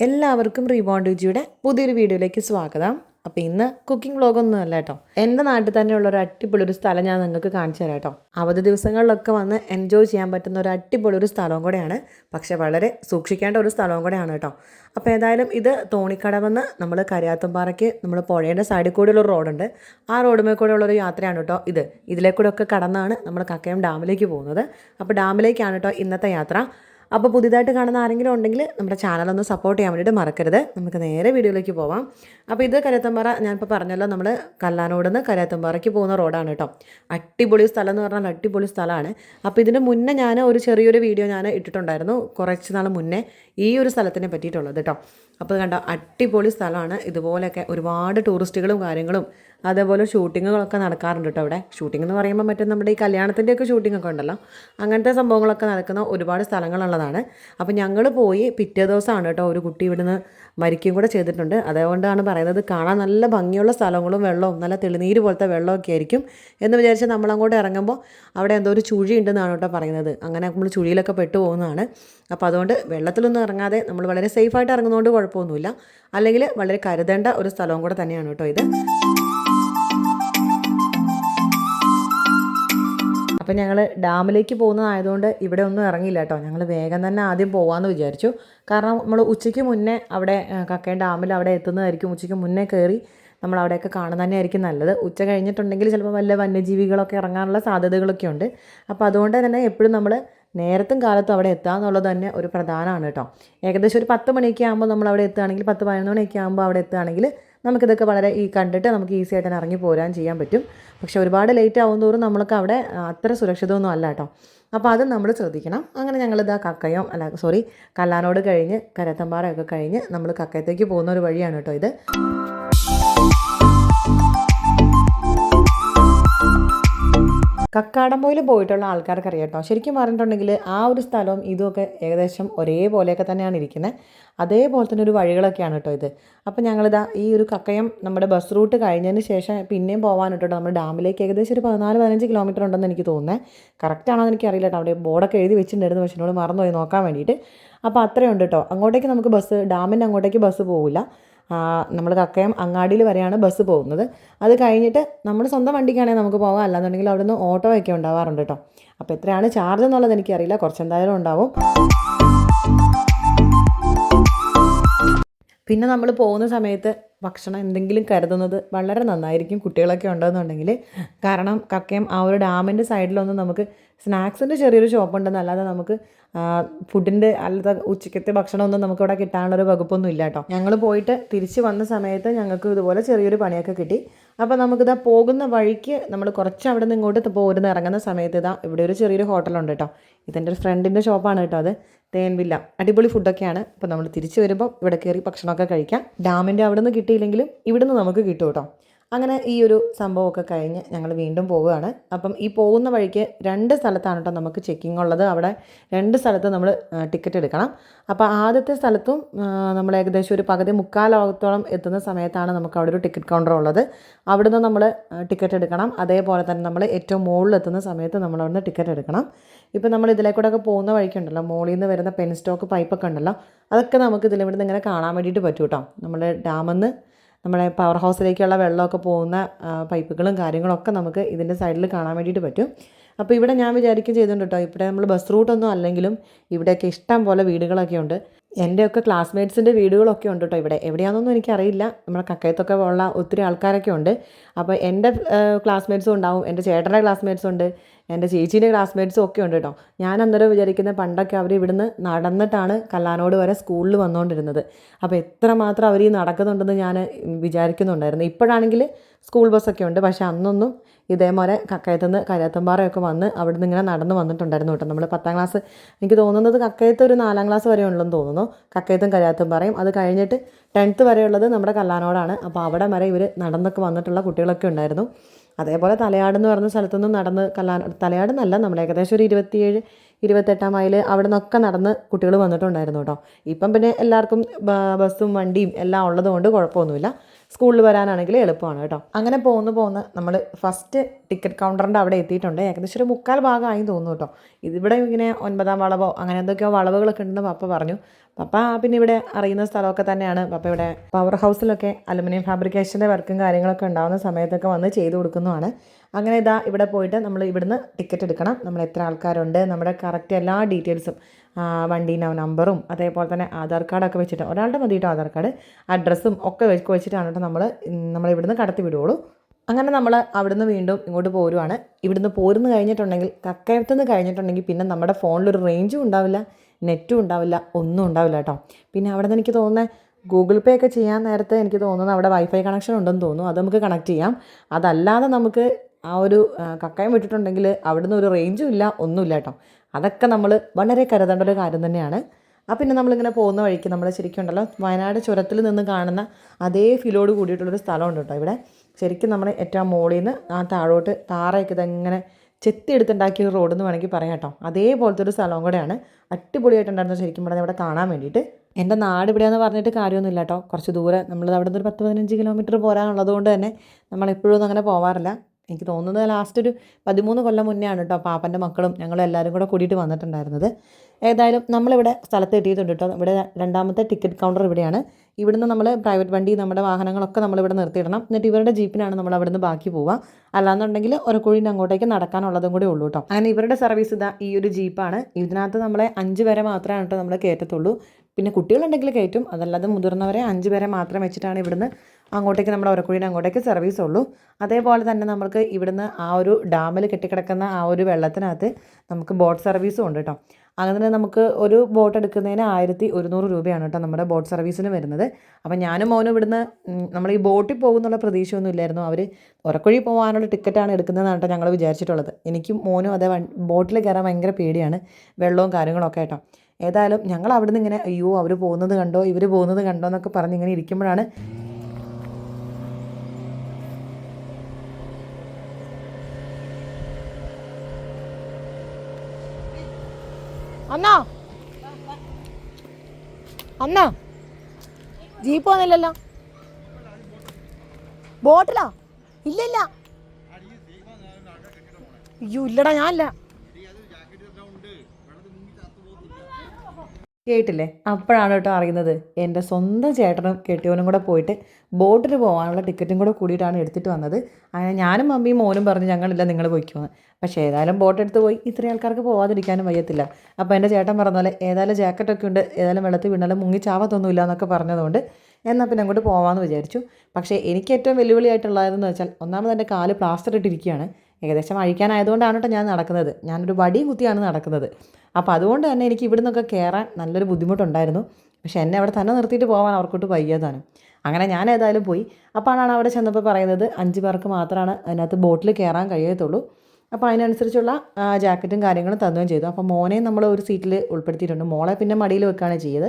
എല്ലാവർക്കും റീബോണ്ട് രുചിയുടെ പുതിയൊരു വീഡിയോയിലേക്ക് സ്വാഗതം. അപ്പോൾ ഇന്ന് കുക്കിംഗ് വ്ളോഗൊന്നും അല്ല കേട്ടോ. എന്റെ നാട്ടിൽ തന്നെയുള്ള ഒരു അടിപൊളി ഒരു സ്ഥലം ഞാൻ നിങ്ങൾക്ക് കാണിച്ചു തരാം കേട്ടോ. അവധി ദിവസങ്ങളിലൊക്കെ വന്ന് എൻജോയ് ചെയ്യാൻ പറ്റുന്ന ഒരു അടിപൊളി ഒരു സ്ഥലവും കൂടെയാണ്. പക്ഷേ വളരെ സൂക്ഷിക്കേണ്ട ഒരു സ്ഥലവും കൂടെയാണ് കേട്ടോ. അപ്പോൾ ഏതായാലും ഇത് തോണിക്കടവെന്ന് നമ്മൾ കരിയാത്തുംപാറയ്ക്ക് നമ്മൾ പുഴയുടെ സൈഡിൽ കൂടെയുള്ള ഒരു റോഡുണ്ട് ആ റോഡുമേ കൂടെ ഉള്ളൊരു യാത്രയാണ് കേട്ടോ ഇത്. ഇതിലേക്കൂടെ ഒക്കെ കടന്നാണ് നമ്മൾ കക്കയം ഡാമിലേക്ക് പോകുന്നത്. അപ്പോൾ ഡാമിലേക്കാണ് കേട്ടോ ഇന്നത്തെ യാത്ര. അപ്പോൾ പുതിയതായിട്ട് കാണുന്ന ആരെങ്കിലും ഉണ്ടെങ്കിൽ നമ്മുടെ ചാനലൊന്ന് സപ്പോർട്ട് ചെയ്യാൻ വേണ്ടിയിട്ട് മറക്കരുത്. നമുക്ക് നേരെ വീഡിയോയിലേക്ക് പോവാം. അപ്പോൾ ഇത് കരത്തമ്പാറ ഞാനിപ്പോൾ പറഞ്ഞല്ലോ നമ്മൾ കല്ലാനോട് നിന്ന് കരത്തമ്പാറയ്ക്ക് പോകുന്ന റോഡാണ് കേട്ടോ. അടിപൊളി സ്ഥലം എന്ന് പറഞ്ഞാൽ അടിപൊളി സ്ഥലമാണ്. അപ്പോൾ ഇതിന് മുന്നേ ഞാൻ ഒരു ചെറിയൊരു വീഡിയോ ഞാൻ ഇട്ടിട്ടുണ്ടായിരുന്നു കുറച്ച് നാൾ മുന്നേ ഈ ഒരു സ്ഥലത്തിനെ പറ്റിയിട്ടുള്ളത് കേട്ടോ. അപ്പോൾ കണ്ട അടിപൊളി സ്ഥലമാണ്. ഇതുപോലെയൊക്കെ ഒരുപാട് ടൂറിസ്റ്റുകളും കാര്യങ്ങളും അതേപോലെ ഷൂട്ടിങ്ങുകളൊക്കെ നടക്കാറുണ്ട് കേട്ടോ അവിടെ. ഷൂട്ടിംഗ് എന്ന് പറയുമ്പോൾ മറ്റേ നമ്മുടെ ഈ കല്യാണത്തിന്റെയൊക്കെ ഷൂട്ടിങ്ങൊക്കെ ഉണ്ടല്ലോ അങ്ങനത്തെ സംഭവങ്ങളൊക്കെ നടക്കുന്ന ഒരുപാട് സ്ഥലങ്ങളുള്ളതാണ്. അപ്പോൾ ഞങ്ങൾ പോയി പിറ്റേ ദിവസമാണ് കേട്ടോ ഒരു കുട്ടി ഇവിടുന്ന് മരിക്കുകയും കൂടെ ചെയ്തിട്ടുണ്ട്. അതുകൊണ്ടാണ് പറയുന്നത് കാണാൻ നല്ല ഭംഗിയുള്ള സ്ഥലങ്ങളും വെള്ളവും നല്ല തെളിനീര് പോലത്തെ വെള്ളമൊക്കെ ആയിരിക്കും എന്ന് വിചാരിച്ച് നമ്മളങ്ങോട്ട് ഇറങ്ങുമ്പോൾ അവിടെ എന്തോ ഒരു ചുഴി ഉണ്ടെന്നാണ് കേട്ടോ പറയുന്നത്. അങ്ങനെ നമ്മൾ ചുഴിയിലൊക്കെ പെട്ടു പോകുന്നതാണ് അപ്പോൾ അതുകൊണ്ട് വെള്ളത്തിലൊന്നും ഇറങ്ങാതെ നമ്മൾ വളരെ സേഫായിട്ട് ഇറങ്ങുന്നതുകൊണ്ട് കുഴപ്പമൊന്നുമില്ല. അല്ലെങ്കിൽ വളരെ കരുതേണ്ട ഒരു സ്ഥലവും കൂടെ തന്നെയാണ് കേട്ടോ ഇത്. അപ്പം ഞങ്ങൾ ഡാമിലേക്ക് പോകുന്നതായതുകൊണ്ട് ഇവിടെ ഒന്നും ഇറങ്ങിയില്ല കേട്ടോ. ഞങ്ങൾ വേഗം തന്നെ ആദ്യം പോകാമെന്ന് വിചാരിച്ചു. കാരണം നമ്മൾ ഉച്ചയ്ക്ക് മുന്നേ അവിടെ കക്കയം ഡാമിൽ അവിടെ എത്തുന്നതായിരിക്കും. ഉച്ചയ്ക്ക് മുന്നേ കയറി നമ്മൾ അവിടെയൊക്കെ കാണുന്ന തന്നെയായിരിക്കും നല്ലത്. ഉച്ച കഴിഞ്ഞിട്ടുണ്ടെങ്കിൽ ചിലപ്പോൾ വല്ല വന്യജീവികളൊക്കെ ഇറങ്ങാനുള്ള സാധ്യതകളൊക്കെ ഉണ്ട്. അപ്പോൾ അതുകൊണ്ട് തന്നെ എപ്പോഴും നമ്മൾ നേരത്തും കാലത്തും അവിടെ എത്തുക എന്നുള്ളത് തന്നെ ഒരു പ്രധാനമാണ് കേട്ടോ. ഏകദേശം ഒരു പത്ത് മണിയൊക്കെ ആകുമ്പോൾ നമ്മൾ അവിടെ എത്തുകയാണെങ്കിൽ പത്ത് പതിനൊന്ന് മണിയൊക്കെ ആകുമ്പോൾ അവിടെ എത്തുകയാണെങ്കിൽ നമുക്കിതൊക്കെ വളരെ ഈ കണ്ടിട്ട് നമുക്ക് ഈസി ആയിട്ട് ഇറങ്ങി പോരാൻ ചെയ്യാൻ പറ്റും. പക്ഷേ ഒരുപാട് ലേറ്റ് ആവും തോറും നമ്മൾക്ക് അവിടെ അത്ര സുരക്ഷിതമൊന്നും അല്ല കേട്ടോ. അപ്പോൾ അത് നമ്മൾ ശ്രദ്ധിക്കണം. അങ്ങനെ ഞങ്ങളിത് ആ കക്കയം അല്ല സോറി കല്ലാനോട് കഴിഞ്ഞ് കരത്തമ്പാറയൊക്കെ കഴിഞ്ഞ് നമ്മൾ കക്കയത്തേക്ക് പോകുന്ന ഒരു വഴിയാണ് കേട്ടോ ഇത്. കക്കാടംപോയിൽ പോയിട്ടുള്ള ആൾക്കാർക്ക് അറിയാം കേട്ടോ ശരിക്കും പറഞ്ഞിട്ടുണ്ടെങ്കിൽ ആ ഒരു സ്ഥലവും ഇതുമൊക്കെ ഏകദേശം ഒരേപോലെയൊക്കെ തന്നെയാണ് ഇരിക്കുന്നത് അതേപോലെ തന്നെ ഒരു വഴികളൊക്കെയാണ് കേട്ടോ ഇത്. അപ്പോൾ ഞങ്ങളിതാ ഈ ഒരു കക്കയം നമ്മുടെ ബസ് റൂട്ട് കഴിഞ്ഞതിന് ശേഷം പിന്നെയും പോകാനിട്ടോ നമ്മുടെ ഡാമിലേക്ക് ഏകദേശം ഒരു പതിനാല് പതിനഞ്ച് കിലോമീറ്റർ ഉണ്ടെന്ന് എനിക്ക് തോന്നുന്നത് കറക്റ്റ് ആണോ എന്ന് എനിക്ക് അറിയില്ല കേട്ടോ അവിടെ ബോർഡൊക്കെ എഴുതി വെച്ചിട്ടുണ്ടായിരുന്നു. പക്ഷേ എന്നോട് മറന്നുപോയി നോക്കാൻ വേണ്ടിയിട്ട്. അപ്പോൾ അത്രയുണ്ട് കേട്ടോ അങ്ങോട്ടേക്ക് നമുക്ക് ബസ് ഡാമിന്റെ അങ്ങോട്ടേക്ക് ബസ് പോവില്ല. നമ്മൾ കക്കയം അങ്ങാടിയിൽ വരെയാണ് ബസ് പോകുന്നത്. അത് കഴിഞ്ഞിട്ട് നമ്മൾ സ്വന്തം വണ്ടിക്കാണെങ്കിൽ നമുക്ക് പോകാം. അല്ലാന്നുണ്ടെങ്കിൽ അവിടുന്ന് ഓട്ടോ ഒക്കെ ഉണ്ടാവാറുണ്ട് കേട്ടോ. അപ്പോൾ എത്രയാണ് ചാർജ് എന്നുള്ളത് എനിക്കറിയില്ല. കുറച്ച് എന്തായാലും ഉണ്ടാവും. പിന്നെ നമ്മൾ പോകുന്ന സമയത്ത് ഭക്ഷണം എന്തെങ്കിലും കരുതുന്നത് വളരെ നന്നായിരിക്കും കുട്ടികളൊക്കെ ഉണ്ടെന്നുണ്ടെങ്കിൽ. കാരണം കക്കയം ആ ഒരു ഡാമിന്റെ സൈഡിലൊന്നും നമുക്ക് സ്നാക്സിന്റെ ചെറിയൊരു ഷോപ്പ് ഉണ്ടെന്ന് അല്ലാതെ നമുക്ക് ഫുഡിന്റെ അല്ലാതെ ഉച്ചക്കത്തെ ഭക്ഷണമൊന്നും നമുക്ക് ഇവിടെ കിട്ടാനുള്ളൊരു വകുപ്പൊന്നും ഇല്ല കേട്ടോ. ഞങ്ങൾ പോയിട്ട് തിരിച്ച് വന്ന സമയത്ത് ഞങ്ങൾക്ക് ഇതുപോലെ ചെറിയൊരു പണിയൊക്കെ കിട്ടി. അപ്പോൾ നമുക്കിതാ പോകുന്ന വഴിക്ക് നമ്മൾ കുറച്ച് അവിടെ നിന്ന് ഇങ്ങോട്ട് പോരുന്ന ഇറങ്ങുന്ന സമയത്ത് ഇതാ ഇവിടെ ഒരു ചെറിയൊരു ഹോട്ടലുണ്ട് കേട്ടോ. ഇതെന്റെ ഒരു ഫ്രണ്ടിന്റെ ഷോപ്പാണ് കേട്ടോ അത്. തേൻവില്ല. അടിപൊളി ഫുഡൊക്കെയാണ് അപ്പോൾ നമ്മൾ തിരിച്ച് വരുമ്പോൾ ഇവിടെ കയറി ഭക്ഷണമൊക്കെ കഴിക്കാം. ഡാമിന്റെ അവിടെ നിന്ന് കിട്ടിയില്ലെങ്കിലും ഇവിടുന്ന് നമുക്ക് കിട്ടും കേട്ടോ. അങ്ങനെ ഈ ഒരു സംഭവമൊക്കെ കഴിഞ്ഞ് ഞങ്ങൾ വീണ്ടും പോവുകയാണ്. അപ്പം ഈ പോകുന്ന വഴിക്ക് രണ്ട് സ്ഥലത്താണ് കേട്ടോ നമുക്ക് ചെക്കിംഗ് ഉള്ളത്. അവിടെ രണ്ട് സ്ഥലത്ത് നമ്മൾ ടിക്കറ്റ് എടുക്കണം. അപ്പോൾ ആദ്യത്തെ സ്ഥലത്തും നമ്മൾ ഏകദേശം ഒരു പകുതി മുക്കാലോകത്തോളം എത്തുന്ന സമയത്താണ് നമുക്ക് അവിടെ ഒരു ടിക്കറ്റ് കൗണ്ടർ ഉള്ളത്. അവിടുന്ന് നമ്മൾ ടിക്കറ്റ് എടുക്കണം. അതേപോലെ തന്നെ നമ്മൾ ഏറ്റവും മുകളിൽ എത്തുന്ന സമയത്ത് നമ്മൾ അവിടുന്ന് ടിക്കറ്റ് എടുക്കണം. ഇപ്പോൾ നമ്മൾ ഇതിലേക്കൂടെ ഒക്കെ പോകുന്ന വഴിക്കുണ്ടല്ലോ. മുകളിൽ നിന്ന് വരുന്ന പെൻ സ്റ്റോക്ക് പൈപ്പൊക്കെ ഉണ്ടല്ലോ. അതൊക്കെ നമുക്ക് ഇതിലിവിടുന്ന് ഇങ്ങനെ കാണാൻ വേണ്ടിയിട്ട് പറ്റും കേട്ടോ. നമ്മൾ ഡാമിൽ നിന്ന് നമ്മുടെ പവർ ഹൗസിലേക്കുള്ള വെള്ളമൊക്കെ പോകുന്ന പൈപ്പുകളും കാര്യങ്ങളൊക്കെ നമുക്ക് ഇതിന്റെ സൈഡിൽ കാണാൻ വേണ്ടിയിട്ട് പറ്റും. അപ്പോൾ ഇവിടെ ഞാൻ വിചാരിക്കും ചെയ്തിട്ടുണ്ട് കേട്ടോ ഇവിടെ നമ്മൾ ബസ് റൂട്ടൊന്നും അല്ലെങ്കിലും ഇവിടെയൊക്കെ ഇഷ്ടം പോലെ വീടുകളൊക്കെ ഉണ്ട്. എന്റെയൊക്കെ ക്ലാസ്മേറ്റ്സിന്റെ വീടുകളൊക്കെ ഉണ്ട് കേട്ടോ ഇവിടെ. എവിടെയാണെന്നൊന്നും എനിക്കറിയില്ല. നമ്മുടെ കക്കയത്തൊക്കെ ഉള്ള ഒത്തിരി ആൾക്കാരൊക്കെ ഉണ്ട്. അപ്പോൾ എന്റെ ക്ലാസ്മേറ്റ്സും ഉണ്ടാവും എന്റെ ചേട്ടന്റെ ക്ലാസ്മേറ്റ്സും ഉണ്ട്. എന്റെ ചേച്ചീന്റെ ക്ലാസ്മേറ്റ്സും ഒക്കെ ഉണ്ട് കേട്ടോ ഞാൻ അന്നേരം വിചാരിക്കുന്ന പണ്ടൊക്കെ അവർ ഇവിടുന്ന് നടന്നിട്ടാണ് കല്ലാനോട് വരെ സ്കൂളിൽ വന്നുകൊണ്ടിരുന്നത് അപ്പോൾ എത്രമാത്രം അവർ ഈ നടക്കുന്നുണ്ടെന്ന് ഞാൻ വിചാരിക്കുന്നുണ്ടായിരുന്നു. ഇപ്പോഴാണെങ്കിൽ സ്കൂൾ ബസ്സൊക്കെ ഉണ്ട്. പക്ഷേ അന്നൊന്നും ഇതേപോലെ കക്കയത്തുനിന്ന് കരയത്തമ്പാറയൊക്കെ വന്ന് അവിടെ നിന്ന് ഇങ്ങനെ നടന്ന് വന്നിട്ടുണ്ടായിരുന്നു കേട്ടോ നമ്മൾ പത്താം ക്ലാസ് എനിക്ക് തോന്നുന്നത് കക്കയത്ത് ഒരു നാലാം ക്ലാസ് വരെ ഉള്ളെന്ന് തോന്നുന്നു. കക്കയത്തും കരയാത്തമ്പാറയും. അത് കഴിഞ്ഞിട്ട് ടെൻത്ത് വരെയുള്ളത് നമ്മുടെ കല്ലാനോടാണ്. അപ്പോൾ അവിടെ വരെ ഇവർ നടന്നൊക്കെ വന്നിട്ടുള്ള കുട്ടികളൊക്കെ ഉണ്ടായിരുന്നു. അതേപോലെ തലയാട് എന്ന് പറഞ്ഞ സ്ഥലത്തുനിന്ന് നടന്ന് കല്ലാ തലയാട് എന്നല്ല നമ്മൾ ഏകദേശം ഒരു ഇരുപത്തിയേഴ് ഇരുപത്തെട്ടാം മൈൽ അവിടെ നിന്നൊക്കെ നടന്ന് കുട്ടികൾ വന്നിട്ടുണ്ടായിരുന്നു കേട്ടോ. ഇപ്പം പിന്നെ എല്ലാവർക്കും ബസ്സും വണ്ടിയും എല്ലാം ഉള്ളതുകൊണ്ട് കുഴപ്പമൊന്നുമില്ല. സ്കൂളിൽ വരാനാണെങ്കിൽ എളുപ്പമാണ് കേട്ടോ. അങ്ങനെ പോകുന്നു പോകുന്ന നമ്മൾ ഫസ്റ്റ് ടിക്കറ്റ് കൗണ്ടറിന്റെ അവിടെ എത്തിയിട്ടുണ്ട്. ഏകദേശം ഒരു മുക്കാൽ ഭാഗമായി തോന്നുന്നു കേട്ടോ. ഇതിവിടെ ഇങ്ങനെ ഒൻപതാം വളവോ അങ്ങനെ എന്തൊക്കെയോ വളവുകളൊക്കെ ഉണ്ടെന്ന് പപ്പ പറഞ്ഞു. പപ്പ പിന്നെ ഇവിടെ അറിയുന്ന സ്ഥലമൊക്കെ തന്നെയാണ്. പപ്പ ഇവിടെ പവർ ഹൗസിലൊക്കെ അലുമിനിയം ഫാബ്രിക്കേഷന്റെ വർക്കും കാര്യങ്ങളൊക്കെ ഉണ്ടാകുന്ന സമയത്തൊക്കെ വന്ന് ചെയ്തു കൊടുക്കുന്നതാണ്. അങ്ങനെ ഇതാ ഇവിടെ പോയിട്ട് നമ്മൾ ഇവിടുന്ന് ടിക്കറ്റ് എടുക്കണം. നമ്മൾ എത്ര ആൾക്കാരുണ്ട് നമ്മുടെ കറക്റ്റ് എല്ലാ ഡീറ്റെയിൽസും വണ്ടി നമ്പറും അതേപോലെ തന്നെ ആധാർ കാർഡൊക്കെ വെച്ചിട്ട് ഒരാളുടെ മതി കേട്ടോ ആധാർ കാർഡ് അഡ്രസ്സും ഒക്കെ വെച്ച് വെച്ചിട്ടാണ് കേട്ടോ നമ്മൾ നമ്മൾ ഇവിടുന്ന് കടത്തി വിടുകയുള്ളൂ അങ്ങനെ നമ്മൾ അവിടുന്ന് വീണ്ടും ഇങ്ങോട്ട് പോരുവാണ്. ഇവിടുന്ന് പോരുന്ന് കഴിഞ്ഞിട്ടുണ്ടെങ്കിൽ കക്കയത്തുനിന്ന് കഴിഞ്ഞിട്ടുണ്ടെങ്കിൽ പിന്നെ നമ്മുടെ ഫോണിലൊരു റേഞ്ചും ഉണ്ടാവില്ല നെറ്റും ഉണ്ടാവില്ല ഒന്നും ഉണ്ടാവില്ല കേട്ടോ പിന്നെ അവിടെ നിന്ന് എനിക്ക് തോന്നുന്നത് ഗൂഗിൾ പേ ഒക്കെ ചെയ്യാൻ നേരത്തെ എനിക്ക് തോന്നുന്നത് അവിടെ വൈഫൈ കണക്ഷൻ ഉണ്ടെന്ന് തോന്നുന്നു. അത് നമുക്ക് കണക്ട് ചെയ്യാം. അതല്ലാതെ നമുക്ക് ആ ഒരു കക്കയം വിട്ടിട്ടുണ്ടെങ്കിൽ അവിടുന്ന് ഒരു റേഞ്ചും ഇല്ല ഒന്നുമില്ല കേട്ടോ. അതൊക്കെ നമ്മൾ വളരെ കരുതേണ്ട ഒരു കാര്യം തന്നെയാണ്. ആ പിന്നെ നമ്മളിങ്ങനെ പോകുന്ന വഴിക്ക് നമ്മൾ ശരിക്കും ഉണ്ടല്ലോ വയനാട് ചുരത്തിൽ നിന്ന് കാണുന്ന അതേ ഫീലോട് കൂടിയിട്ടുള്ളൊരു സ്ഥലമുണ്ട് കേട്ടോ ഇവിടെ. ശരിക്കും നമ്മൾ ഏറ്റവും മുകളിൽ നിന്ന് ആ താഴോട്ട് താറയൊക്കെ ഇതെങ്ങനെ ചെത്തിയെടുത്തുണ്ടാക്കിയ ഒരു റോഡ് വേണമെങ്കിൽ പറയാം കേട്ടോ. അതേപോലത്തെ ഒരു സ്ഥലവും കൂടെയാണ്. അടിപൊളിയായിട്ടുണ്ടായിരുന്നു ശരിക്കും പറഞ്ഞാൽ ഇവിടെ കാണാൻ വേണ്ടിയിട്ട്. എന്റെ നാട് ഇവിടെയാണെന്ന് പറഞ്ഞിട്ട് കാര്യമൊന്നുമില്ല കേട്ടോ. കുറച്ച് ദൂരെ നമ്മൾ അവിടെ നിന്ന് ഒരു പത്ത് പതിനഞ്ച് കിലോമീറ്റർ പോരാനുള്ളത് കൊണ്ട് തന്നെ നമ്മളെപ്പോഴും ഒന്നും അങ്ങനെ പോവാറില്ല. എനിക്ക് തോന്നുന്നത് ലാസ്റ്റ് ഒരു പതിമൂന്ന് കൊല്ലം മുന്നേ ആണ് കേട്ടോ പാപ്പന്റെ മക്കളും ഞങ്ങളും എല്ലാവരും കൂടെ കൂടിയിട്ട് വന്നിട്ടുണ്ടായിരുന്നത്. ഏതായാലും നമ്മളിവിടെ സ്ഥലത്ത് എത്തിയിട്ടുണ്ട് കേട്ടോ ഇവിടെ രണ്ടാമത്തെ ടിക്കറ്റ് കൗണ്ടർ ഇവിടെയാണ്. ഇവിടുന്ന് നമ്മൾ പ്രൈവറ്റ് വണ്ടി നമ്മുടെ വാഹനങ്ങളൊക്കെ നമ്മളിവിടെ നിർത്തിയിടണം. എന്നിട്ട് ഇവരുടെ ജീപ്പിനാണ് നമ്മൾ അവിടുന്ന് ബാക്കി പോവുക. അല്ലാന്നുണ്ടെങ്കിൽ ഒരു കുഴിന്റെ അങ്ങോട്ടേക്ക് നടക്കാനുള്ളതും കൂടി ഉള്ളൂ കേട്ടോ അങ്ങനെ ഇവരുടെ സർവീസ് ഇതാ ഈ ഒരു ജീപ്പാണ്. ഇതിനകത്ത് നമ്മളെ അഞ്ച് പേരെ മാത്രമേ കേട്ടോ നമ്മൾ കയറ്റത്തുള്ളൂ. പിന്നെ കുട്ടികളുണ്ടെങ്കിൽ കയറ്റും. അതല്ലാതെ മുതിർന്നവരെ അഞ്ച് പേരെ മാത്രം വെച്ചിട്ടാണ് ഇവിടുന്ന് അങ്ങോട്ടേക്ക് നമ്മുടെ ഉറക്കുഴീന്റെ അങ്ങോട്ടേക്ക് സർവീസ് ഉള്ളൂ. അതേപോലെ തന്നെ നമുക്ക് ഇവിടുന്ന് ആ ഒരു ഡാമിൽ കെട്ടിക്കിടക്കുന്ന ആ ഒരു വെള്ളത്തിനകത്ത് നമുക്ക് ബോട്ട് സർവീസും ഉണ്ട് കേട്ടോ അങ്ങനെ നമുക്ക് ഒരു ബോട്ട് എടുക്കുന്നതിന് ആയിരത്തി ഒരുന്നൂറ് രൂപയാണ് കേട്ടോ നമ്മുടെ ബോട്ട് സർവീസിന് വരുന്നത്. അപ്പം ഞാനും മോനും ഇവിടുന്ന് നമ്മൾ ഈ ബോട്ടിൽ പോകുന്നുള്ള പ്രതീക്ഷയൊന്നും ഇല്ലായിരുന്നു. അവർ ഉറക്കുഴി പോകാനുള്ള ടിക്കറ്റാണ് എടുക്കുന്നതെന്നാണ് കേട്ടോ ഞങ്ങൾ വിചാരിച്ചിട്ടുള്ളത്. എനിക്കും മോനും അതേ ബോട്ടിൽ കയറാൻ ഭയങ്കര പേടിയാണ് വെള്ളവും കാര്യങ്ങളൊക്കെ കേട്ടോ ഏതായാലും ഞങ്ങൾ അവിടുന്ന് ഇങ്ങനെ അയ്യോ അവർ പോകുന്നത് കണ്ടോ ഇവർ പോകുന്നത് കണ്ടോ എന്നൊക്കെ പറഞ്ഞ് ഇങ്ങനെ ഇരിക്കുമ്പോഴാണ് അന്നാ അന്നാ ജീപ്പ് വന്നില്ലല്ലോ. ബോട്ടിലാ? ഇല്ലില്ല. ഇല്ല അയ്യോ ഇല്ലടാ ഞാനില്ല. കേട്ടില്ലേ? അപ്പോഴാണ് കേട്ടോ അറിയുന്നത്. എന്റെ സ്വന്തം ചേട്ടനും കെട്ടിയവനും കൂടെ പോയിട്ട് ബോട്ടിൽ പോകാനുള്ള ടിക്കറ്റും കൂടെ കൂടിയിട്ടാണ് എടുത്തിട്ട് വന്നത്. അങ്ങനെ ഞാനും മമ്മിയും മോനും പറഞ്ഞു ഞങ്ങളില്ല നിങ്ങൾ പോയിക്കോന്ന്. പക്ഷേ ഏതായാലും ബോട്ട് എടുത്ത് പോയി. ഇത്രയും ആൾക്കാർക്ക് പോകാതിരിക്കാനും വയ്യത്തില്ല. അപ്പോൾ എന്റെ ചേട്ടൻ പറഞ്ഞ പോലെ ഏതായാലും ജാക്കറ്റൊക്കെ ഉണ്ട് ഏതായാലും വെള്ളത്തിൽ വീണാലും മുങ്ങി ചാവത്തൊന്നുമില്ല എന്നൊക്കെ പറഞ്ഞതുകൊണ്ട് എന്നാൽ പിന്നെ അങ്ങോട്ട് പോകാമെന്ന് വിചാരിച്ചു. പക്ഷേ എനിക്ക് ഏറ്റവും വെല്ലുവിളിയായിട്ടുള്ളതെന്ന് വെച്ചാൽ ഒന്നാമത് എന്റെ കാൽ പ്ലാസ്റ്റർ ഇട്ടിരിക്കുകയാണ്. ഏകദേശം അഴിക്കാനായതുകൊണ്ടാണ് കേട്ടോ ഞാൻ നടക്കുന്നത്. ഞാനൊരു വടിയും കുത്തിയാണ് നടക്കുന്നത്. അപ്പോൾ അതുകൊണ്ട് തന്നെ എനിക്ക് ഇവിടെ നിന്നൊക്കെ കയറാൻ നല്ലൊരു ബുദ്ധിമുട്ടുണ്ടായിരുന്നു. പക്ഷേ എന്നെ അവിടെ തന്നെ നിർത്തിയിട്ട് പോകാൻ അവർക്കോട്ട് വയ്യാതാണ് അങ്ങനെ ഞാൻ ഏതായാലും പോയി. അപ്പോഴാണ് അവിടെ ചെന്നപ്പോൾ പറയുന്നത് അഞ്ച് പേർക്ക് മാത്രമാണ് അതിനകത്ത് ബോട്ടിൽ കയറാൻ കഴിയത്തുള്ളൂ. അപ്പോൾ അതിനനുസരിച്ചുള്ള ജാക്കറ്റും കാര്യങ്ങളും തന്നുകയും ചെയ്തു. അപ്പോൾ മോനെ നമ്മൾ ഒരു സീറ്റിൽ ഉൾപ്പെടുത്തിയിട്ടുണ്ട്. മോളെ പിന്നെ മടിയിൽ വെക്കുകയാണ് ചെയ്തത്.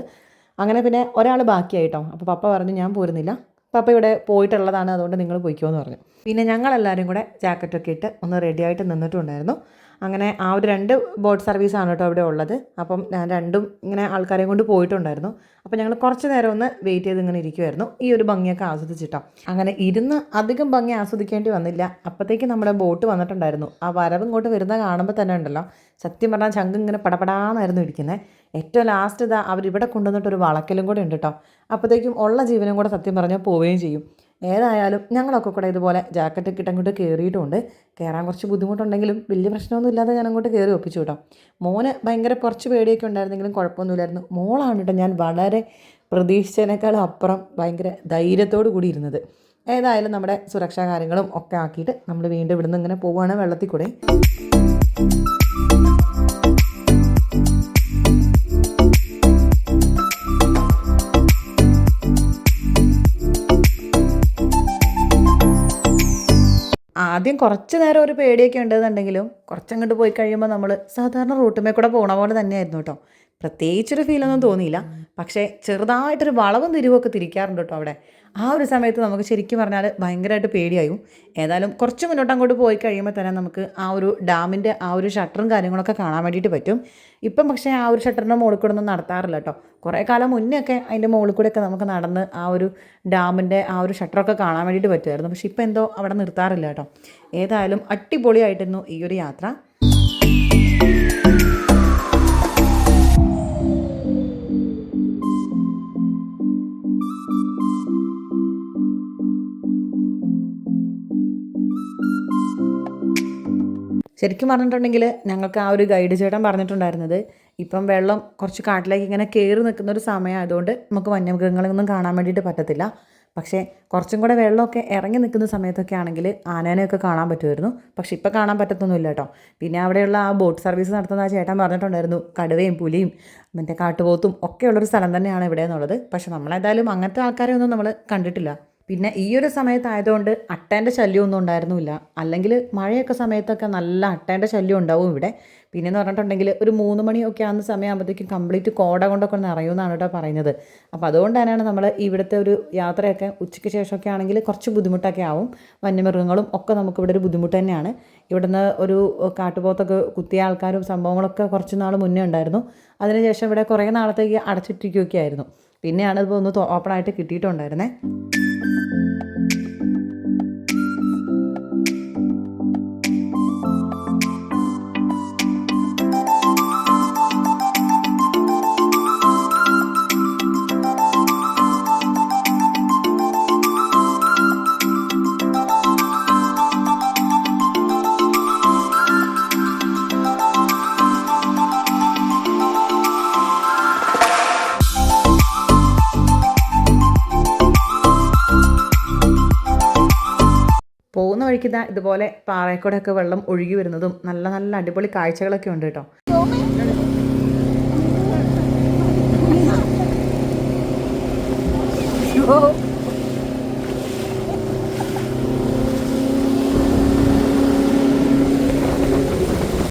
അങ്ങനെ പിന്നെ ഒരാൾ ബാക്കിയായിട്ടോ. അപ്പോൾ പപ്പ പറഞ്ഞു ഞാൻ പോരുന്നില്ല. പപ്പ ഇവിടെ പോയിട്ടുള്ളതാണ് അതുകൊണ്ട് നിങ്ങൾ പോയിക്കോ എന്ന് പറഞ്ഞു. പിന്നെ ഞങ്ങളെല്ലാവരും കൂടെ ജാക്കറ്റൊക്കെ ഇട്ട് ഒന്ന് റെഡിയായിട്ട് നിന്നിട്ടുണ്ടായിരുന്നു. അങ്ങനെ ആ ഒരു രണ്ട് ബോട്ട് സർവീസാണ് കേട്ടോ അവിടെ ഉള്ളത്. അപ്പം ഞാൻ രണ്ടും ഇങ്ങനെ ആൾക്കാരെയും കൊണ്ട് പോയിട്ടുണ്ടായിരുന്നു. അപ്പോൾ ഞങ്ങൾ കുറച്ച് നേരം ഒന്ന് വെയിറ്റ് ചെയ്ത് ഇങ്ങനെ ഇരിക്കുമായിരുന്നു ഈ ഒരു ഭംഗിയൊക്കെ ആസ്വദിച്ചിട്ടോ. അങ്ങനെ ഇരുന്ന് അധികം ഭംഗി ആസ്വദിക്കേണ്ടി വന്നില്ല. അപ്പോഴത്തേക്ക് നമ്മുടെ ബോട്ട് വന്നിട്ടുണ്ടായിരുന്നു. ആ വരവ് ഇങ്ങോട്ട് വരുന്ന കാണുമ്പോൾ തന്നെ ഉണ്ടല്ലോ. സത്യം പറഞ്ഞാൽ ചങ്ക് ഇങ്ങനെ പടപടാന്നായിരുന്നു ഇരിക്കുന്നത് ഏറ്റവും ലാസ്റ്റ് ഇതാ അവരിവിടെ കൊണ്ടുവന്നിട്ടൊരു വളക്കലും കൂടെ ഉണ്ട് കേട്ടോ അപ്പോഴത്തേക്കും ഉള്ള ജീവനും കൂടെ സത്യം പറഞ്ഞാൽ പോവുകയും ചെയ്യും. ഏതായാലും ഞങ്ങളൊക്കെ കൂടെ ഇതുപോലെ ജാക്കറ്റ് ഒക്കെ അങ്ങോട്ട് കയറിയിട്ടുണ്ട് കയറാൻ കുറച്ച് ബുദ്ധിമുട്ടുണ്ടെങ്കിലും വലിയ പ്രശ്നമൊന്നും ഇല്ലാതെ ഞാൻ അങ്ങോട്ട് കയറി ഒപ്പിച്ചു കേട്ടോ മോന് ഭയങ്കര കുറച്ച് പേടിയൊക്കെ ഉണ്ടായിരുന്നെങ്കിലും കുഴപ്പമൊന്നുമില്ലായിരുന്നു. മോളാണ് കേട്ടോ ഞാൻ വളരെ പ്രതീക്ഷിച്ചതിനേക്കാളും അപ്പുറം ഭയങ്കര ധൈര്യത്തോടു കൂടി ഇരുന്നത്. ഏതായാലും നമ്മുടെ സുരക്ഷാ കാര്യങ്ങളും ഒക്കെ ആക്കിയിട്ട് നമ്മൾ വീണ്ടും ഇവിടുന്ന് ഇങ്ങനെ പോവുകയാണ് വെള്ളത്തിൽ കൂടെ. ആദ്യം കുറച്ച് നേരം ഒരു പേടിയൊക്കെ ഉണ്ടെന്നുണ്ടെങ്കിലും കുറച്ചങ്ങോട്ട് പോയി കഴിയുമ്പോൾ നമ്മൾ സാധാരണ റൂട്ടുമേ കൂടെ പോണ പോലെ തന്നെയായിരുന്നു കേട്ടോ. പ്രത്യേകിച്ചൊരു ഫീലൊന്നും തോന്നിയില്ല. പക്ഷേ ചെറുതായിട്ടൊരു വളവും തിരിവൊക്കെ തിരിക്കാറുണ്ട് കേട്ടോ അവിടെ. ആ ഒരു സമയത്ത് നമുക്ക് ശരിക്കും പറഞ്ഞാൽ ഭയങ്കരമായിട്ട് പേടിയായും. ഏതായാലും കുറച്ച് മുന്നോട്ട് അങ്ങോട്ട് പോയി കഴിയുമ്പോൾ തന്നെ നമുക്ക് ആ ഒരു ഡാമിന്റെ ആ ഒരു ഷട്ടറും കാര്യങ്ങളൊക്കെ കാണാൻ വേണ്ടിയിട്ട് പറ്റും. ഇപ്പം പക്ഷേ ആ ഒരു ഷട്ടറിന്റെ മുകളിൽ കൂടെ ഒന്നും നടത്താറില്ല കേട്ടോ കുറേ കാലം മുന്നേ ഒക്കെ അതിന്റെ മുകളിൽ കൂടെയൊക്കെ നമുക്ക് നടന്ന് ആ ഒരു ഡാമിന്റെ ആ ഒരു ഷട്ടറൊക്കെ കാണാൻ വേണ്ടിയിട്ട് പറ്റുമായിരുന്നു പക്ഷേ ഇപ്പം എന്തോ അവിടെ നിർത്താറില്ല കേട്ടോ ഏതായാലും അടിപൊളിയായിട്ടിരുന്നു ഈ ഒരു യാത്ര. ശരിക്കും പറഞ്ഞിട്ടുണ്ടെങ്കിൽ ഞങ്ങൾക്ക് ആ ഒരു ഗൈഡ് ചേട്ടൻ പറഞ്ഞിട്ടുണ്ടായിരുന്നത് ഇപ്പം വെള്ളം കുറച്ച് കാട്ടിലേക്ക് ഇങ്ങനെ കയറി നിൽക്കുന്ന ഒരു സമയമായതുകൊണ്ട് നമുക്ക് വന്യമൃഗങ്ങളൊന്നും കാണാൻ വേണ്ടിയിട്ട് പറ്റത്തില്ല. പക്ഷേ കുറച്ചും കൂടെ വെള്ളമൊക്കെ ഇറങ്ങി നിൽക്കുന്ന സമയത്തൊക്കെ ആണെങ്കിൽ ആനേനെയൊക്കെ കാണാൻ പറ്റുമായിരുന്നു. പക്ഷേ ഇപ്പം കാണാൻ പറ്റത്തൊന്നുമില്ല കേട്ടോ. പിന്നെ അവിടെയുള്ള ആ ബോട്ട് സർവീസ് നടത്തുന്ന ആ ചേട്ടൻ പറഞ്ഞിട്ടുണ്ടായിരുന്നു കടുവയും പുലിയും മറ്റേ കാട്ടുപോത്തും ഒക്കെയുള്ളൊരു സ്ഥലം തന്നെയാണ് ഇവിടെ എന്നുള്ളത് പക്ഷേ നമ്മളെന്തായാലും അങ്ങനത്തെ ആൾക്കാരെ ഒന്നും നമ്മൾ കണ്ടിട്ടില്ല. പിന്നെ ഈ ഒരു സമയത്തായതുകൊണ്ട് അട്ടേന്റെ ശല്യമൊന്നും ഉണ്ടായിരുന്നില്ല. അല്ലെങ്കിൽ മഴയൊക്കെ സമയത്തൊക്കെ നല്ല അട്ടേന്റെ ശല്യം ഉണ്ടാവും ഇവിടെ. പിന്നെ എന്ന് പറഞ്ഞിട്ടുണ്ടെങ്കിൽ ഒരു മൂന്ന് മണിയൊക്കെ ആകുന്ന സമയമാകുമ്പോഴത്തേക്കും കംപ്ലീറ്റ് കോട കൊണ്ടൊക്കെ നിറയുമെന്നാണ് കേട്ടോ പറയുന്നത്. അപ്പോൾ അതുകൊണ്ട് തന്നെയാണ് നമ്മൾ ഇവിടുത്തെ ഒരു യാത്രയൊക്കെ ഉച്ചയ്ക്ക് ശേഷമൊക്കെ ആണെങ്കിൽ കുറച്ച് ബുദ്ധിമുട്ടൊക്കെ ആവും. വന്യമൃഗങ്ങളും ഒക്കെ നമുക്ക് ഇവിടെ ഒരു ബുദ്ധിമുട്ട് തന്നെയാണ്. ഇവിടുന്ന് ഒരു കാട്ടുപോത്തൊക്കെ കുത്തിയ ആൾക്കാരും സംഭവങ്ങളൊക്കെ കുറച്ച് നാൾ മുന്നേ ഉണ്ടായിരുന്നു. അതിനുശേഷം ഇവിടെ കുറേ നാളത്തേക്ക് അടച്ചിട്ടിരിക്കുകയൊക്കെ ആയിരുന്നു. പിന്നെയാണ് ഇപ്പോൾ ഒന്ന് ഓപ്പണായിട്ട് കിട്ടിയിട്ടുണ്ടായിരുന്നേ. പോകുന്ന ഇതാ ഇതുപോലെ പാറയക്കൂടെയൊക്കെ വെള്ളം ഒഴുകി വരുന്നതും നല്ല നല്ല അടിപൊളി കാഴ്ചകളൊക്കെ ഉണ്ട് കേട്ടോ.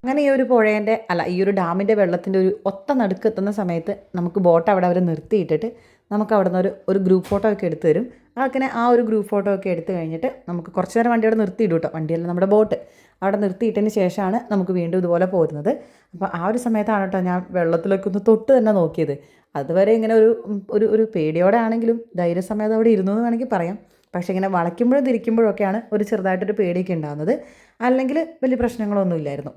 അങ്ങനെ ഈ ഒരു പുഴേന്റെ അല്ല ഈ ഒരു ഡാമിന്റെ വെള്ളത്തിന്റെ ഒരു ഒത്ത നടുക്ക് എത്തുന്ന സമയത്ത് നമുക്ക് ബോട്ട് അവിടെ അവർ നിർത്തിയിട്ടിട്ട് നമുക്ക് അവിടെ നിന്ന് ഒരു ഒരു ഗ്രൂപ്പ് ഫോട്ടോ ഒക്കെ എടുത്തു തരും. അങ്ങനെ ആ ഒരു ഗ്രൂപ്പ് ഫോട്ടോ ഒക്കെ എടുത്തു കഴിഞ്ഞിട്ട് നമുക്ക് കുറച്ച് നേരം വണ്ടി അവിടെ നിർത്തിയിടും കേട്ടോ വണ്ടിയല്ല നമ്മുടെ ബോട്ട് അവിടെ നിർത്തിയിട്ടതിന് ശേഷമാണ് നമുക്ക് വീണ്ടും ഇതുപോലെ പോരുന്നത്. അപ്പോൾ ആ ഒരു സമയത്താണ് കേട്ടോ ഞാൻ വെള്ളത്തിലൊക്കെ ഒന്ന് തൊട്ട് തന്നെ നോക്കിയത്. അതുവരെ ഇങ്ങനെ ഒരു ഒരു ഒരു പേടിയോടെ ആണെങ്കിലും ധൈര്യസമേതം അവിടെ ഇരുന്നു എന്ന് വേണമെങ്കിൽ പറയാം. പക്ഷേ ഇങ്ങനെ വളയ്ക്കുമ്പോഴും തിരിക്കുമ്പോഴൊക്കെയാണ് ഒരു ചെറുതായിട്ടൊരു പേടിയൊക്കെ ഉണ്ടാകുന്നത്. അല്ലെങ്കിൽ വലിയ പ്രശ്നങ്ങളൊന്നും ഇല്ലായിരുന്നു.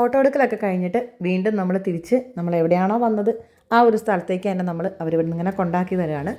ഫോട്ടോ എടുക്കലൊക്കെ കഴിഞ്ഞിട്ട് വീണ്ടും നമ്മൾ തിരിച്ച് നമ്മൾ എവിടെയാണോ വന്നത് ആ ഒരു സ്ഥലത്തേക്ക് തന്നെ നമ്മൾ അവരിവിടെ നിന്ന് ഇങ്ങനെ കൊണ്ടാക്കി തരാണ്.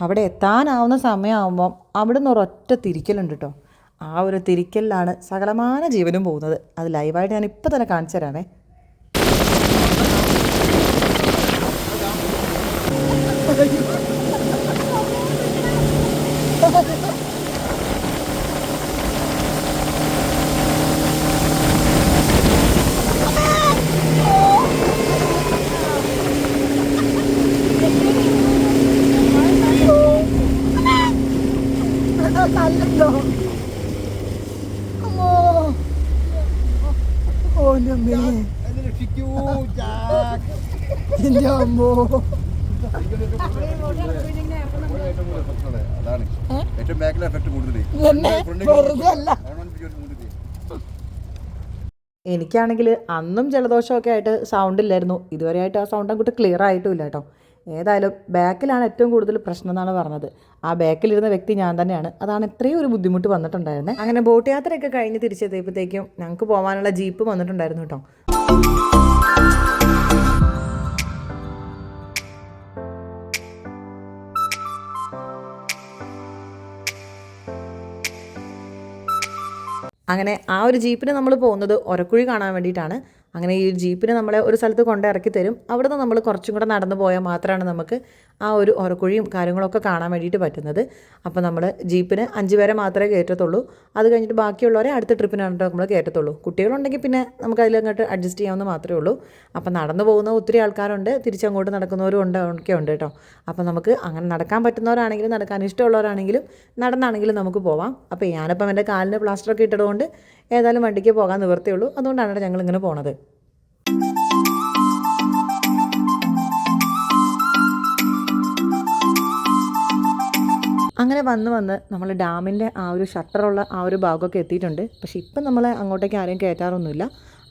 അവിടെ എത്താനാവുന്ന സമയമാകുമ്പം അവിടുന്ന് ഒരൊറ്റ തിരിക്കലുണ്ട് കേട്ടോ ആ ഒരു തിരിക്കലിലാണ് സകലമാന ജീവനും പോകുന്നത്. അത് ലൈവായിട്ട് ഞാൻ ഇപ്പോൾ തന്നെ കാണിച്ചു തരാമേ തല്ലല്ലോ അമ്മോ ഓ എന്റെ അമ്മേ എന്നെ രക്ഷിക്കൂ ജാക്ക് എന്റെ അമ്മോ. അതാണ് ഏറ്റവും ബാക്കിലെ എഫക്ട് കൂടുതൽ എനിക്കാണെങ്കിൽ അന്നും ജലദോഷമൊക്കെ ആയിട്ട് സൗണ്ട് ഇല്ലായിരുന്നു. ഇതുവരെയായിട്ട് ആ സൗണ്ട് അങ്ങോട്ട് ക്ലിയർ ആയിട്ടും ഇല്ല കേട്ടോ. ഏതായാലും ബാക്കിലാണ് ഏറ്റവും കൂടുതൽ പ്രശ്നം എന്നാണ് പറഞ്ഞത്. ആ ബാക്കിലിരുന്ന വ്യക്തി ഞാൻ തന്നെയാണ്. അതാണ് ഇത്രയും ഒരു ബുദ്ധിമുട്ട് വന്നിട്ടുണ്ടായിരുന്നത് അങ്ങനെ ബോട്ട് യാത്രയൊക്കെ കഴിഞ്ഞ് തിരിച്ചെത്തിയപ്പോഴത്തേക്കും ഞങ്ങൾക്ക് പോകാനുള്ള ജീപ്പ് വന്നിട്ടുണ്ടായിരുന്നു കേട്ടോ. അങ്ങനെ ആ ഒരു ജീപ്പിന് നമ്മൾ പോകുന്നത് ഒരക്കുഴി കാണാൻ വേണ്ടിയിട്ടാണ്. അങ്ങനെ ഈ ജീപ്പിന് നമ്മളെ ഒരു സ്ഥലത്ത് കൊണ്ട് ഇറക്കി തരും. അവിടുന്ന് നമ്മൾ കുറച്ചും കൂടെ നടന്നു പോയാൽ മാത്രമാണ് നമുക്ക് ആ ഒരു ഉറക്കുഴിയും കാര്യങ്ങളൊക്കെ കാണാൻ വേണ്ടിയിട്ട് പറ്റുന്നത്. അപ്പോൾ നമ്മൾ ജീപ്പിന് അഞ്ച് പേരെ മാത്രമേ കയറ്റത്തുള്ളൂ. അത് കഴിഞ്ഞിട്ട് ബാക്കിയുള്ളവരെ അടുത്ത ട്രിപ്പിനാണ് നമ്മൾ കയറ്റത്തുള്ളൂ. കുട്ടികളുണ്ടെങ്കിൽ പിന്നെ നമുക്ക് അതിലങ്ങോട്ട് അഡ്ജസ്റ്റ് ചെയ്യാവുന്ന മാത്രമേ ഉള്ളൂ. അപ്പോൾ നടന്നു പോകുന്ന ഒത്തിരി ആൾക്കാരുണ്ട്. തിരിച്ചങ്ങോട്ട് നടക്കുന്നവരും ഉണ്ട് ഒക്കെ ഉണ്ട് കേട്ടോ. അപ്പോൾ നമുക്ക് അങ്ങനെ നടക്കാൻ പറ്റുന്നവരാണെങ്കിലും നടക്കാൻ ഇഷ്ടമുള്ളവരാണെങ്കിലും നടന്നാണെങ്കിലും നമുക്ക് പോവാം. അപ്പോൾ ഞാനിപ്പം എന്റെ കാലിന് പ്ലാസ്റ്ററൊക്കെ ഇട്ടതുകൊണ്ട് ഏതായാലും വണ്ടിക്ക് പോകാൻ നിവർത്തിയുള്ളൂ അതുകൊണ്ടാണ് ഞങ്ങൾ ഇങ്ങനെ പോണത്. അങ്ങനെ വന്ന് വന്ന് നമ്മൾ ഡാമിന്റെ ആ ഒരു ഷട്ടറുള്ള ആ ഒരു ഭാഗമൊക്കെ എത്തിയിട്ടുണ്ട്. പക്ഷേ ഇപ്പം നമ്മൾ അങ്ങോട്ടേക്ക് ആരെയും കയറ്റാറൊന്നുമില്ല.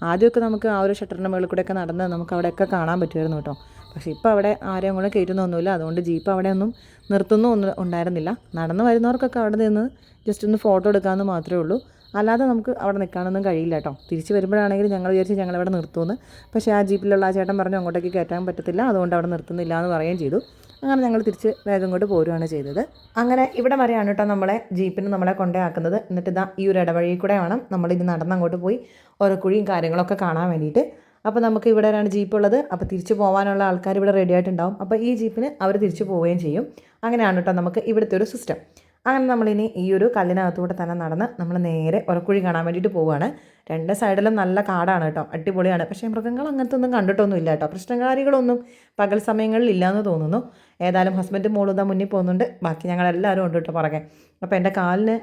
ആദ്യമൊക്കെ നമുക്ക് ആ ഒരു ഷട്ടറിന്റെ മുകളിൽ കൂടെയൊക്കെ നടന്ന് നമുക്ക് അവിടെയൊക്കെ കാണാൻ പറ്റുമായിരുന്നു കേട്ടോ. പക്ഷേ ഇപ്പോൾ അവിടെ ആരെയും കൂടെ കയറ്റുന്നൊന്നുമില്ല. അതുകൊണ്ട് ജീപ്പ് അവിടെ ഒന്നും നിർത്തുന്നൊന്നും ഉണ്ടായിരുന്നില്ല. നടന്ന് വരുന്നവർക്കൊക്കെ അവിടെ നിന്ന് ജസ്റ്റ് ഒന്ന് ഫോട്ടോ എടുക്കാമെന്ന് മാത്രമേ ഉള്ളൂ. അല്ലാതെ നമുക്ക് അവിടെ നിൽക്കാനൊന്നും കഴിയില്ല കേട്ടോ. തിരിച്ച് വരുമ്പോഴാണെങ്കിൽ ഞങ്ങൾ വിചാരിച്ച് ഞങ്ങൾ ഇവിടെ നിർത്തുമെന്ന്. പക്ഷേ ആ ജീപ്പിലുള്ള ആ ചേട്ടൻ പറഞ്ഞു അങ്ങോട്ടേക്ക് കയറ്റാൻ പറ്റത്തില്ല അതുകൊണ്ട് അവിടെ നിർത്തുന്നില്ല എന്ന് പറയുകയും ചെയ്തു. അങ്ങനെ ഞങ്ങൾ തിരിച്ച് വേഗം ഇങ്ങോട്ട് പോരുകയാണ് ചെയ്തത്. അങ്ങനെ ഇവിടെ വരെയാണ് കേട്ടോ നമ്മളെ ജീപ്പിന് നമ്മളെ കൊണ്ടേയാക്കുന്നത്. എന്നിട്ട് ഇതാ ഈ ഒരു ഇടവഴി കൂടെ വേണം നമ്മളിത് നടന്ന് അങ്ങോട്ട് പോയി ഓരോ കുഴിയും കാര്യങ്ങളൊക്കെ കാണാൻ വേണ്ടിയിട്ട്. അപ്പോൾ നമുക്ക് ഇവിടെ ഒരാണ് ജീപ്പ് ഉള്ളത്. അപ്പോൾ തിരിച്ചു പോകാനുള്ള ആൾക്കാർ ഇവിടെ റെഡി ആയിട്ടുണ്ടാവും. അപ്പോൾ ഈ ജീപ്പിന് അവർ തിരിച്ചു പോവുകയും ചെയ്യും. അങ്ങനെയാണ് കേട്ടോ നമുക്ക് ഇവിടുത്തെ ഒരു സിസ്റ്റം അങ്ങനെ നമ്മളിനി ഈ ഒരു കല്ലിനകത്തൂടെ തന്നെ നടന്ന് നമ്മൾ നേരെ ഉറക്കുഴി കാണാൻ വേണ്ടിയിട്ട് പോവുകയാണ് രണ്ട് സൈഡിലും നല്ല കാടാണ് കേട്ടോ. അടിപൊളിയാണ്. പക്ഷേ മൃഗങ്ങൾ അങ്ങനത്തെ ഒന്നും കണ്ടിട്ടൊന്നും ഇല്ല കേട്ടോ. പ്രശ്നകാരികളൊന്നും പകൽ സമയങ്ങളിൽ ഇല്ലയെന്ന് തോന്നുന്നു. ഏതായാലും ഹസ്ബൻഡ് മോളുതാ മുന്നിൽ പോകുന്നുണ്ട്. ബാക്കി ഞങ്ങളെല്ലാവരും ഉണ്ട് കേട്ടോ പുറകെ. അപ്പോൾ എന്റെ കാലിന്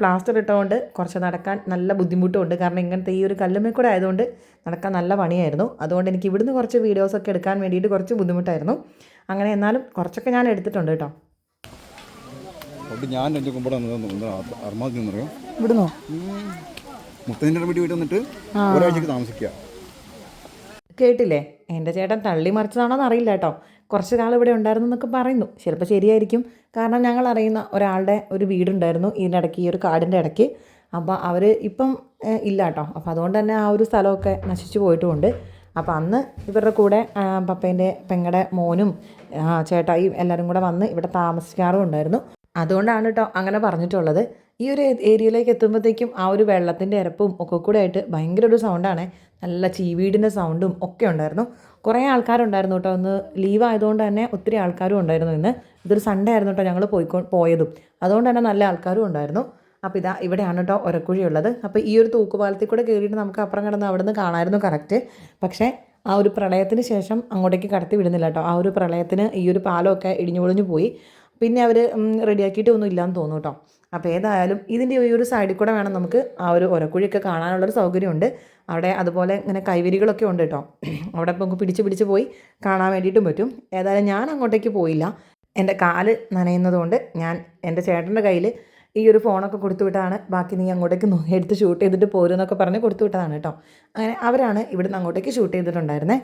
പ്ലാസ്റ്റർ ഇട്ടുകൊണ്ട് കുറച്ച് നടക്കാൻ നല്ല ബുദ്ധിമുട്ടുമുണ്ട്. കാരണം ഇങ്ങനത്തെ ഈ ഒരു കല്ലുമ്മേ കൂടെ ആയതുകൊണ്ട് നടക്കാൻ നല്ല പണിയായിരുന്നു. അതുകൊണ്ട് എനിക്ക് ഇവിടുന്ന് കുറച്ച് വീഡിയോസൊക്കെ എടുക്കാൻ വേണ്ടിയിട്ട് കുറച്ച് ബുദ്ധിമുട്ടായിരുന്നു. അങ്ങനെ എന്നാലും കുറച്ചൊക്കെ ഞാൻ എടുത്തിട്ടുണ്ട് കേട്ടോ. അതുകൊണ്ട് ഞാൻ എന്റെ കുമ്പട അർമാദിൽ നിന്നറിയോ ഇവിടുന്നോ? മുത്തതിന്റെ വീട്ടിൽ വീട്ടിൽ വന്നിട്ട് ഒരാഴ്ചക്ക് താമസിക്കുക. കേട്ടില്ലേ? എന്റെ ചേട്ടൻ തള്ളി മറിച്ചതാണോന്ന് അറിയില്ല കേട്ടോ. കുറച്ച് കാലം ഇവിടെ ഉണ്ടായിരുന്നു എന്നൊക്കെ പറയുന്നു. ചിലപ്പോൾ ശരിയായിരിക്കും. കാരണം ഞങ്ങൾ അറിയുന്ന ഒരാളുടെ ഒരു വീടുണ്ടായിരുന്നു. ഇതിന്റെ ഇടയ്ക്ക് ഈ ഒരു കാടിന്റെ ഇടയ്ക്ക്. അപ്പോൾ അവർ ഇപ്പം ഇല്ല കേട്ടോ. അപ്പോൾ അതുകൊണ്ട് തന്നെ ആ ഒരു സ്ഥലമൊക്കെ നശിച്ചു പോയിട്ടുമുണ്ട്. അപ്പോൾ അന്ന് ഇവരുടെ കൂടെ പപ്പേന്റെ പെങ്ങളുടെ മോനും ചേട്ടായി എല്ലാരും എല്ലാവരും കൂടെ വന്ന് ഇവിടെ താമസിക്കാറും ഉണ്ടായിരുന്നു അതുകൊണ്ടാണ് കേട്ടോ അങ്ങനെ പറഞ്ഞിട്ടുള്ളത്. ഈ ഒരു ഏരിയയിലേക്ക് എത്തുമ്പോഴത്തേക്കും ആ ഒരു വെള്ളത്തിന്റെ ഇരപ്പും ഒക്കെ കൂടെ ആയിട്ട് ഭയങ്കര ഒരു സൗണ്ടാണ് നല്ല ചീവീടിന്റെ സൗണ്ടും ഒക്കെ ഉണ്ടായിരുന്നു. കുറേ ആൾക്കാരുണ്ടായിരുന്നു കേട്ടോ ഒന്ന് ലീവ് ആയതുകൊണ്ട് തന്നെ ഒത്തിരി ആൾക്കാരും ഉണ്ടായിരുന്നു ഇന്ന്. ഇതൊരു സൺഡേ ആയിരുന്നു കേട്ടോ ഞങ്ങൾ പോയിക്കോ പോയതും. അതുകൊണ്ട് തന്നെ നല്ല ആൾക്കാരും ഉണ്ടായിരുന്നു. അപ്പോൾ ഇതാ ഇവിടെയാണ് കേട്ടോ ഒരക്കുഴി ഉള്ളത്. അപ്പോൾ ഈ ഒരു തൂക്കുപാലത്തിൽ കൂടെ കയറിയിട്ട് നമുക്ക് അപ്പുറം കിടന്ന് അവിടെ നിന്ന് കാണാമായിരുന്നു കറക്റ്റ് പക്ഷേ ആ ഒരു പ്രളയത്തിന് ശേഷം അങ്ങോട്ടേക്ക് കടത്തി വിടുന്നില്ല കേട്ടോ. ആ ഒരു പ്രളയത്തിന് ഈ ഒരു പാലമൊക്കെ ഇടിഞ്ഞു പൊളിഞ്ഞു പോയി. പിന്നെ അവർ റെഡിയാക്കിയിട്ട് ഒന്നും ഇല്ലയെന്ന് തോന്നുന്നു കേട്ടോ അപ്പോൾ ഏതായാലും ഇതിന്റെ ഈ ഒരു സൈഡിൽ കൂടെ വേണം നമുക്ക് ആ ഒരു ഒരക്കുഴിയൊക്കെ കാണാനുള്ളൊരു സൗകര്യമുണ്ട്. അവിടെ അതുപോലെ ഇങ്ങനെ കൈവരികളൊക്കെ ഉണ്ട് കേട്ടോ അവിടെ ഇപ്പോൾ നമുക്ക് പിടിച്ച് പിടിച്ച് പോയി കാണാൻ വേണ്ടിയിട്ടും പറ്റും. ഏതായാലും ഞാൻ അങ്ങോട്ടേക്ക് പോയില്ല. എന്റെ കാൽ നനയുന്നതുകൊണ്ട് ഞാൻ എന്റെ ചേട്ടന്റെ കയ്യിൽ ഈ ഒരു ഫോണൊക്കെ കൊടുത്തു വിട്ടാണ്. ബാക്കി നീ അങ്ങോട്ടേക്ക് എടുത്ത് ഷൂട്ട് ചെയ്തിട്ട് പോരുന്നൊക്കെ പറഞ്ഞ് കൊടുത്തു വിട്ടതാണ് കേട്ടോ അങ്ങനെ അവരാണ് ഇവിടുന്ന് അങ്ങോട്ടേക്ക് ഷൂട്ട് ചെയ്തിട്ടുണ്ടായിരുന്നത്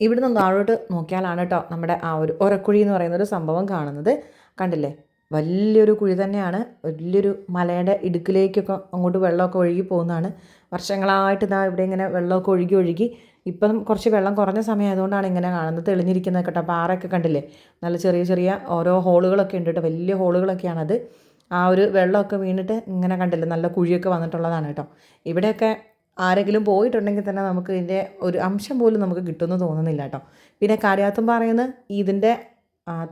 ഇവിടുന്ന് താഴോട്ട് നോക്കിയാലാണ് കേട്ടോ നമ്മുടെ ആ ഒരു ഒരക്കുഴി എന്ന് പറയുന്ന ഒരു സംഭവം കാണുന്നത്. കണ്ടില്ലേ? വലിയൊരു കുഴി തന്നെയാണ്. വലിയൊരു മലയുടെ ഇടുക്കിലേക്കൊക്കെ അങ്ങോട്ട് വെള്ളമൊക്കെ ഒഴുകി പോകുന്നതാണ്. വർഷങ്ങളായിട്ട് ഇതാ ഇവിടെ ഇങ്ങനെ വെള്ളമൊക്കെ ഒഴുകി ഒഴുകി. ഇപ്പം കുറച്ച് വെള്ളം കുറഞ്ഞ സമയമായതുകൊണ്ടാണ് ഇങ്ങനെ കാണുന്നത് തെളിഞ്ഞിരിക്കുന്നത് കേട്ടോ. പാറയൊക്കെ കണ്ടില്ലേ? നല്ല ചെറിയ ചെറിയ ഓരോ ഹോളുകളൊക്കെ ഉണ്ട് കേട്ടോ. വലിയ ഹോളുകളൊക്കെയാണത്. ആ ഒരു വെള്ളമൊക്കെ വീണിട്ട് ഇങ്ങനെ കണ്ടില്ലേ? നല്ല കുഴിയൊക്കെ വന്നിട്ടുള്ളതാണ് കേട്ടോ. ഇവിടെയൊക്കെ ആരെങ്കിലും പോയിട്ടുണ്ടെങ്കിൽ തന്നെ നമുക്ക് ഇതിന്റെ ഒരു അംശം പോലും നമുക്ക് കിട്ടുമെന്ന് തോന്നുന്നില്ല കേട്ടോ. പിന്നെ കാര്യാത്തും പറയുന്നത് ഇതിന്റെ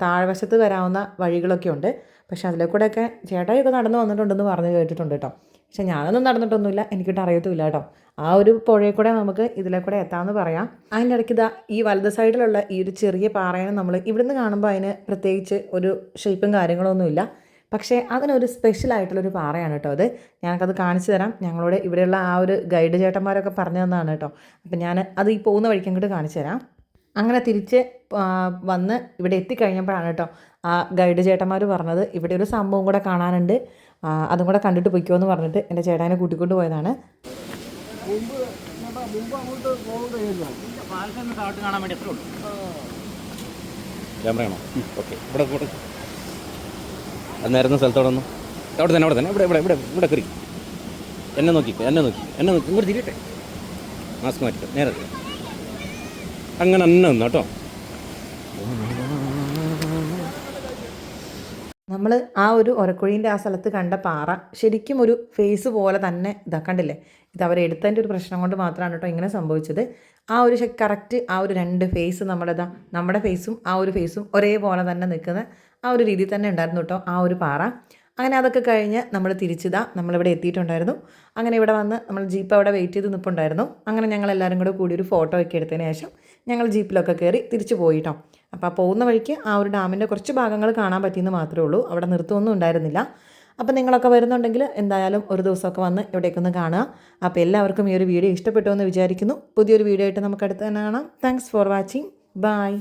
താഴ്വശത്ത് വരാവുന്ന വഴികളൊക്കെ ഉണ്ട്. പക്ഷെ അതിലെ കൂടെയൊക്കെ ചേട്ടായിയൊക്കെ നടന്നു വന്നിട്ടുണ്ടെന്ന് പറഞ്ഞ് കേട്ടിട്ടുണ്ട് കേട്ടോ. പക്ഷെ ഞാനൊന്നും നടന്നിട്ടൊന്നുമില്ല. എനിക്കിട്ട് അറിയത്തുമില്ല കേട്ടോ. ആ ഒരു പുഴയിൽ കൂടെ നമുക്ക് ഇതിലെ കൂടെ എത്താമെന്ന് പറയാം. അതിന്റെ ഇടയ്ക്ക് ഇതാ ഈ വലത് സൈഡിലുള്ള ഈ ഒരു ചെറിയ പാറയെ നമ്മൾ ഇവിടുന്ന് കാണുമ്പോൾ അതിന് പ്രത്യേകിച്ച് ഒരു ഷേപ്പും കാര്യങ്ങളൊന്നുമില്ല പക്ഷേ അതിനൊരു സ്പെഷ്യൽ ആയിട്ടുള്ളൊരു പാറയാണ് കേട്ടോ അത്. ഞങ്ങൾക്കത് കാണിച്ചു തരാം. ഞങ്ങളോട് ഇവിടെയുള്ള ആ ഒരു ഗൈഡ് ചേട്ടന്മാരൊക്കെ പറഞ്ഞു തന്നതാണ് കേട്ടോ. അപ്പം ഞാൻ അത് ഈ പോകുന്ന വഴിക്ക് അങ്ങോട്ട് കാണിച്ചു തരാം. അങ്ങനെ തിരിച്ച് വന്ന് ഇവിടെ എത്തിക്കഴിഞ്ഞപ്പോഴാണ് കേട്ടോ ആ ഗൈഡ് ചേട്ടന്മാർ പറഞ്ഞത്. ഇവിടെ ഒരു സംഭവം കൂടെ കാണാനുണ്ട്. അതും കൂടെ കണ്ടിട്ട് പൊയ്ക്കോ എന്ന് പറഞ്ഞിട്ട് എന്റെ ചേട്ടാനെ കൂട്ടിക്കൊണ്ട് പോയതാണ്. ഇവിടെ അന്നേരം സ്ഥലത്തോടെ ഒന്ന് അവിടെ തന്നെ അവിടെ തന്നെ. ഇവിടെ ഇവിടെ ഇവിടെ ഇവിടെ കറി എന്നെ നോക്കി എന്നെ നോക്കി എന്നെ നോക്കി. ഇങ്ങോട്ട് തിരിയട്ടെ. മാസ്ക് മാറ്റിട്ട് നേരെ. അങ്ങനെ തന്നെ നിന്നോ കേട്ടോ. നമ്മൾ ആ ഒരു ഒരക്കുഴീന്റെ ആ സ്ഥലത്ത് കണ്ട പാറ ശരിക്കും ഒരു ഫേസ് പോലെ തന്നെ ഇതാ കണ്ടില്ലേ? ഇത് അവരെടുത്തതിന്റെ ഒരു പ്രശ്നം കൊണ്ട് മാത്രമാണ് കേട്ടോ ഇങ്ങനെ സംഭവിച്ചത്. ആ ഒരു കറക്റ്റ് ആ ഒരു രണ്ട് ഫേസ് നമ്മളിതാ നമ്മുടെ ഫേസും ആ ഒരു ഫേസും ഒരേപോലെ തന്നെ നിൽക്കുന്ന ആ ഒരു രീതിയിൽ തന്നെ ഉണ്ടായിരുന്നു കേട്ടോ ആ ഒരു പാറ. അങ്ങനെ അതൊക്കെ കഴിഞ്ഞ് നമ്മൾ തിരിച്ചിതാ നമ്മളിവിടെ എത്തിയിട്ടുണ്ടായിരുന്നു. അങ്ങനെ ഇവിടെ വന്ന് നമ്മൾ ജീപ്പ് അവിടെ വെയിറ്റ് ചെയ്ത് നിൽപ്പുണ്ടായിരുന്നു അങ്ങനെ ഞങ്ങൾ എല്ലാവരും കൂടെ കൂടി ഒരു ഫോട്ടോ ഒക്കെ എടുത്തതിന് ശേഷം ഞങ്ങൾ ജീപ്പിലൊക്കെ കയറി തിരിച്ചു പോയിട്ടോ. അപ്പോൾ പോകുന്ന വഴിക്ക് ആ ഒരു ഡാമിന്റെ കുറച്ച് ഭാഗങ്ങൾ കാണാൻ പറ്റിയെന്ന് മാത്രമേ ഉള്ളൂ. അവിടെ നിർത്തുമൊന്നും ഉണ്ടായിരുന്നില്ല. അപ്പോൾ നിങ്ങളൊക്കെ വരുന്നുണ്ടെങ്കിൽ എന്തായാലും ഒരു ദിവസമൊക്കെ വന്ന് ഇവിടേക്കൊന്ന് കാണുക. അപ്പോൾ എല്ലാവർക്കും ഈ ഒരു വീഡിയോ ഇഷ്ടപ്പെട്ടു എന്ന് വിചാരിക്കുന്നു. പുതിയൊരു വീഡിയോ ആയിട്ട് നമുക്ക് അടുത്ത് തന്നെ കാണാം. Thanks for watching bye